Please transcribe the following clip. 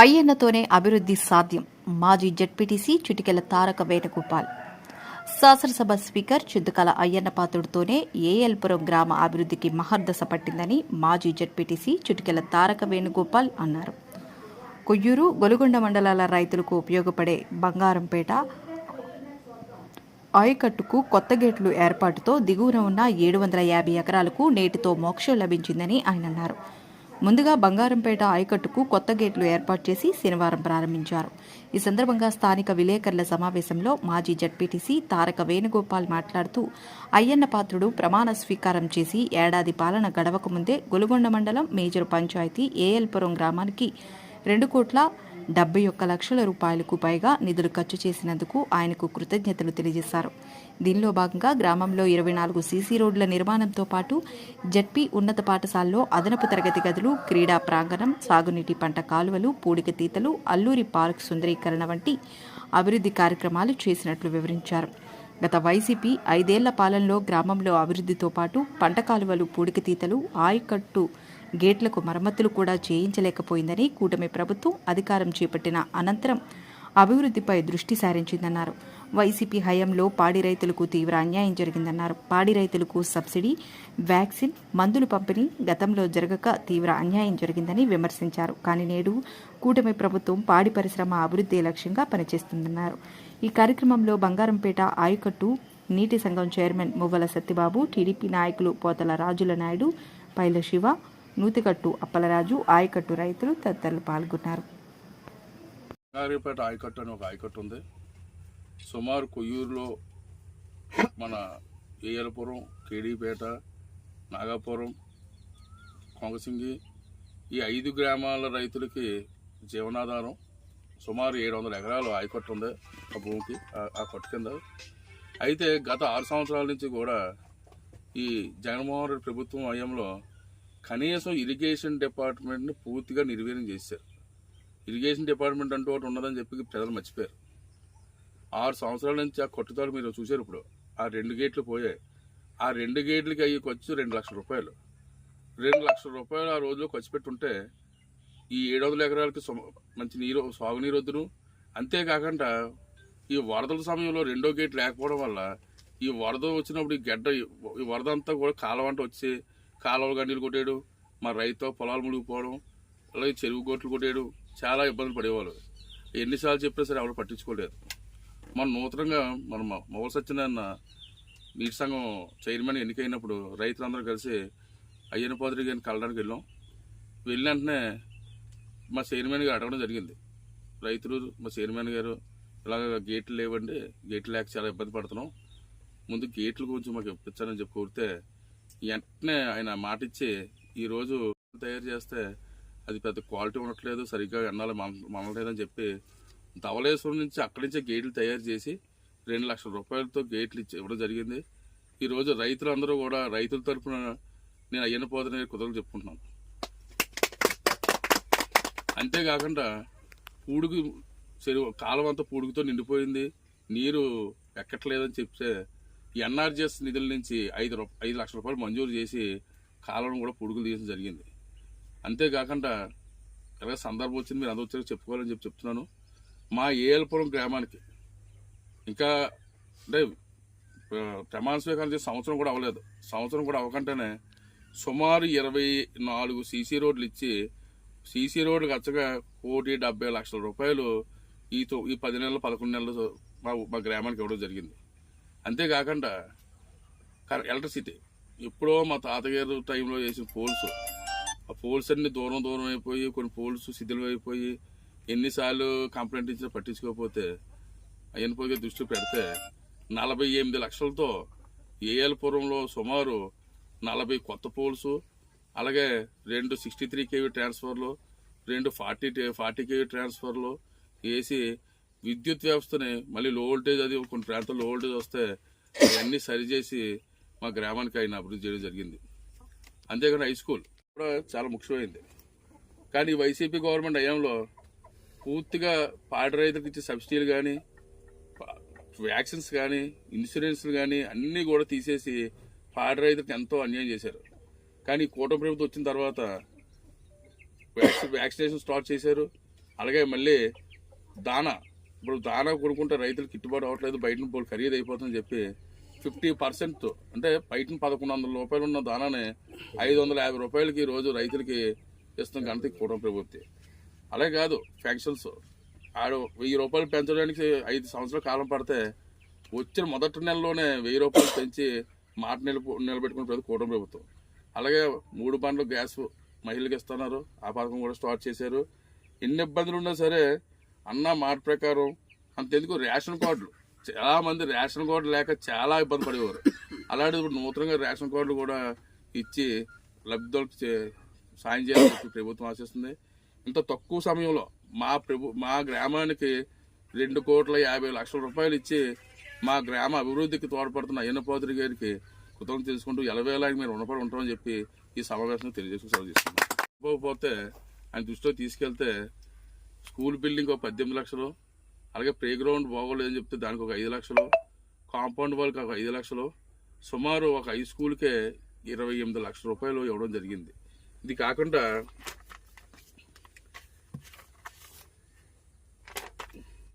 అయ్యన్నతోనే అభివృద్ధి సాధ్యం. మాజీ జడ్పీటీసీ చిటికెల తారక వేణుగోపాల్. శాసనసభ స్పీకర్ చిద్దుకల అయ్యన్న పాత్రుడితోనే ఏఎల్పురం గ్రామ అభివృద్ధికి మహర్దశ పట్టిందని మాజీ జడ్పీటీసీ చిటికెల తారక వేణుగోపాల్ అన్నారు. కొయ్యూరు గొలుగొండ మండలాల రైతులకు ఉపయోగపడే బంగారంపేట ఆయకట్టుకు కొత్త గేట్లు ఏర్పాటుతో దిగువన ఉన్న ఏడు వందల యాభై ఎకరాలకు నేటితో మోక్షం లభించిందని ఆయన అన్నారు. ముందుగా బంగారంపేట ఆయకట్టుకు కొత్త గేట్లు ఏర్పాటు చేసి శనివారం ప్రారంభించారు. ఈ సందర్భంగా స్థానిక విలేకరుల సమావేశంలో మాజీ జడ్పీటీసీ తారక వేణుగోపాల్ మాట్లాడుతూ అయ్యన్న పాత్రుడు ప్రమాణ స్వీకారం చేసి ఏడాది పాలన గడవక ముందే గొలుగొండ మండలం మేజర్ పంచాయతీ ఏఎల్పురం గ్రామానికి రెండు కోట్ల డెబ్బై ఒక్క లక్షల రూపాయలకు పైగా నిధులు ఖర్చు చేసినందుకు ఆయనకు కృతజ్ఞతలు తెలియజేశారు. దీనిలో భాగంగా గ్రామంలో ఇరవై నాలుగు సీసీ రోడ్ల నిర్మాణంతో పాటు జడ్పీ ఉన్నత పాఠశాలలో అదనపు తరగతి గదులు క్రీడా ప్రాంగణం సాగునీటి పంట కాలువలు పూడిక తీతలు అల్లూరి పార్క్ సుందరీకరణ వంటి అభివృద్ధి కార్యక్రమాలు చేసినట్లు వివరించారు. గత వైసీపీ ఐదేళ్ళ పాలనలో గ్రామంలో అభివృద్ధితో పాటు పంట కాలువలు పూడిక తీతలు ఆయకట్టు గేట్లకు మరమ్మతులు కూడా చేయించలేకపోయిందని కూటమి ప్రభుత్వం అధికారం చేపట్టిన అనంతరం అభివృద్ధిపై దృష్టి సారించిందన్నారు. వైసీపీ హయాంలో పాడి రైతులకు తీవ్ర అన్యాయం జరిగిందన్నారు. పాడి రైతులకు సబ్సిడీ వ్యాక్సిన్ మందులు పంపిణీ గతంలో జరగక తీవ్ర అన్యాయం జరిగిందని విమర్శించారు. కానీ నేడు కూటమి ప్రభుత్వం పాడి పరిశ్రమ అభివృద్ధి లక్ష్యంగా పనిచేస్తుందన్నారు. ఈ కార్యక్రమంలో బంగారంపేట ఆయకట్టు నీటి సంఘం చైర్మన్ మువ్వల సత్యబాబు టీడీపీ నాయకులు పోతల రాజుల నాయుడు పైల శివ నూతికట్టు అప్పలరాజు ఆయకట్టు రైతులు తదితరులు పాల్గొన్నారు. బంగారీపేట ఆయకట్టు అని ఒక ఆయకట్టు ఉంది. సుమారు కొయ్యూరులో మన ఏయలపురం కేడీపేట నాగాపురం కొంగసింగి ఈ ఐదు గ్రామాల రైతులకి జీవనాధారం. సుమారు ఏడు వందల ఎకరాలు ఆయకట్టు ఉంది ఆ భూమికి ఆ- ఆ కొట్టు కింద. అయితే గత ఆరు సంవత్సరాల నుంచి కూడా ఈ జగన్మోహన్ రెడ్డి ప్రభుత్వం హయాంలో కనీసం ఇరిగేషన్ డిపార్ట్మెంట్ని పూర్తిగా నిర్వీర్యం చేశారు. ఇరిగేషన్ డిపార్ట్మెంట్ అంటూ ఒకటి ఉన్నదని చెప్పి ప్రజలు మర్చిపోయారు. ఆరు సంవత్సరాల నుంచి ఆ కొట్టుతాడు మీరు చూశారు ఇప్పుడు. ఆ రెండు గేట్లు పోయాయి. ఆ రెండు గేట్లకి అయ్యి ఖర్చు రెండు లక్షల రూపాయలు. రెండు లక్షల రూపాయలు ఆ రోజులో ఖర్చు పెట్టుంటే ఈ ఏడు వందల ఎకరాలకి మంచి నీరు సాగునీరు వద్దును. అంతేకాకుండా ఈ వరదల సమయంలో రెండో గేట్ లేకపోవడం వల్ల ఈ వరద వచ్చినప్పుడు ఈ గడ్డ ఈ వరద అంతా కూడా కాలం అంట వచ్చి కాలువలు గంటలు కొట్టాడు మా రైతు పొలాలు మునిగిపోవడం అలాగే చెరువు గోట్లు కొట్టాడు చాలా ఇబ్బందులు పడేవాళ్ళు. ఎన్నిసార్లు చెప్పినా సరే ఎవరు పట్టించుకోలేదు. మన నూతనంగా మన మొగల సత్యనారాయణ నీటి సంఘం చైర్మన్ ఎన్నికైనప్పుడు రైతులందరూ కలిసి అయ్యన పోదరి గారిని కలడానికి వెళ్ళాం. వెళ్ళిన వెంటనే మా చైర్మన్ గారు అడగడం జరిగింది. రైతులు మా చైర్మన్ గారు ఇలాగ గేట్లు లేవండి గేట్లు లేక చాలా ఇబ్బంది పడుతున్నాం. ముందు గేట్లు గురించి మాకు ఇప్పించాలని చెప్పి కోరితే వెంటనే ఆయన మాట ఇచ్చి ఈరోజు తయారు చేస్తే అది పెద్ద క్వాలిటీ ఉండట్లేదు సరిగ్గా ఎన్నాళ్ళు మన మనలేదని చెప్పి ధవలేశ్వరం నుంచి అక్కడి నుంచే గేట్లు తయారు చేసి రెండు లక్షల రూపాయలతో గేట్లు ఇచ్చి ఇవ్వడం జరిగింది. ఈరోజు రైతులందరూ కూడా రైతుల తరపున నేను అయ్యన పోదని కుదరలు చెప్పుకుంటున్నాను. అంతేకాకుండా పూడుగు చెరువు కాలం అంతా పూడుగుతో నిండిపోయింది. నీరు ఎక్కట్లేదని చెప్తే ఎన్ఆర్జిఎస్ నిధుల నుంచి ఐదు రూ- ఐదు లక్షల రూపాయలు మంజూరు చేసి కాలువను కూడా పొడుగులు తీయడం జరిగింది. అంతేకాకుండా ఎలాగ సందర్భం వచ్చింది మీరు అందరూ వచ్చారు చెప్పుకోవాలని చెప్పి చెప్తున్నాను. మా ఏఎల్పురం గ్రామానికి ఇంకా అంటే ప్రమాణ స్వీకారం చేసి సంవత్సరం కూడా అవ్వలేదు. సంవత్సరం కూడా అవ్వకుండానే సుమారు ఇరవై నాలుగు సీసీ రోడ్లు ఇచ్చి సీసీ రోడ్లు ఖర్చుగా కోటి డెబ్బై లక్షల రూపాయలు ఈ ఈ పది నెలలు పదకొండు నెలలు మా మా గ్రామానికి ఇవ్వడం జరిగింది. అంతేకాకుండా ఎలక్ట్రిసిటీ. ఎప్పుడో మా తాతగారు టైంలో వేసిన పోల్స్. ఆ పోల్స్ అన్ని దూరం దూరం అయిపోయి కొన్ని పోల్స్ శిథిలం అయిపోయి ఎన్నిసార్లు కంప్లైంట్ ఇచ్చినా పట్టించుకోకపోతే అయ్యనపోయి దృష్టి పెడితే నలభై ఎనిమిది లక్షలతో ఏఎల్పురంలో సుమారు నలభై కొత్త పోల్స్ అలాగే రెండు సిక్స్టీ త్రీ కేవీ ట్రాన్స్ఫర్లు రెండు ఫార్టీ ఫార్టీ కేవీ ట్రాన్స్ఫర్లు వేసి విద్యుత్ వ్యవస్థని మళ్ళీ లో వోల్టేజ్ అది కొన్ని ప్రాంతాల్లో లో వోల్టేజ్ వస్తే అవన్నీ సరిచేసి మా గ్రామానికి ఆయన అభివృద్ధి చేయడం జరిగింది. అంతేకాకుండా హై స్కూల్ కూడా చాలా ముఖ్యమైంది. కానీ ఈ వైసీపీ గవర్నమెంట్ హయాంలో పూర్తిగా పాడ రైతులకు ఇచ్చే సబ్సిడీలు కానీ వ్యాక్సిన్స్ కానీ ఇన్సూరెన్స్లు కానీ అన్నీ కూడా తీసేసి పాడ రైతులకు ఎంతో అన్యాయం చేశారు. కానీ ఈ కూటమి ప్రభుత్వం వచ్చిన తర్వాత వ్యాక్సి- వ్యాక్సినేషన్ స్టార్ట్ చేశారు. అలాగే మళ్ళీ దానా ఇప్పుడు దానా కొనుక్కుంటే రైతులు గిట్టుబాటు అవ్వట్లేదు బయట పోలు ఖరీదు అయిపోతుందని చెప్పి ఫిఫ్టీ పర్సెంట్ అంటే బయట పదకొండు వందల రూపాయలు ఉన్న దానాని ఐదు వందల యాభై రూపాయలకి రోజు రైతులకి ఇస్తుంది ఘనత ఈ కూటమి ప్రభుత్వం. అలాగే కాదు ఫ్యాక్షన్స్ ఆడు వెయ్యి రూపాయలు పెంచడానికి ఐదు సంవత్సరాల కాలం పడితే వచ్చిన మొదటి నెలలోనే వెయ్యి రూపాయలు పెంచి మాట నిలబ నిలబెట్టుకుని కూటమి ప్రభుత్వం. అలాగే మూడు బండ్లు గ్యాస్ మహిళలకు ఇస్తున్నారు ఆ పథకం కూడా స్టార్ట్ చేశారు. ఎన్ని ఇబ్బందులు ఉన్నా సరే అన్న మాట ప్రకారం అంతెందుకు? రేషన్ కార్డులు. చాలా మంది రేషన్ కార్డు లేక చాలా ఇబ్బంది పడేవారు. అలాంటిది ఇప్పుడు నూతనంగా రేషన్ కార్డులు కూడా ఇచ్చి లబ్ధిదారులకు సాయం చేయాలని ప్రభుత్వం ఆశిస్తుంది. ఇంత తక్కువ సమయంలో మా ప్రభు మా గ్రామానికి రెండు కోట్ల యాభై లక్షల రూపాయలు ఇచ్చి మా గ్రామ అభివృద్ధికి తోడ్పడుతున్న అయ్యనపోతుడి గారికి కృతజ్ఞత తెలుసుకుంటూ ఎలవేలాగా మీరు రుణపడి ఉంటామని చెప్పి ఈ సమావేశం తెలియజేసుకుని సెలవు తీసుకున్నాం పోతే ఆయన దృష్టిలో తీసుకెళ్తే స్కూల్ బిల్డింగ్ ఒక పద్దెనిమిది లక్షలు అలాగే ప్లే గ్రౌండ్ బాగోలేదని చెప్తే దానికి ఒక ఐదు లక్షలు కాంపౌండ్ వాళ్ళకి ఒక ఐదు లక్షలు సుమారు ఒక హై స్కూల్కే ఇరవై ఎనిమిది లక్షల రూపాయలు ఇవ్వడం జరిగింది. ఇది కాకుండా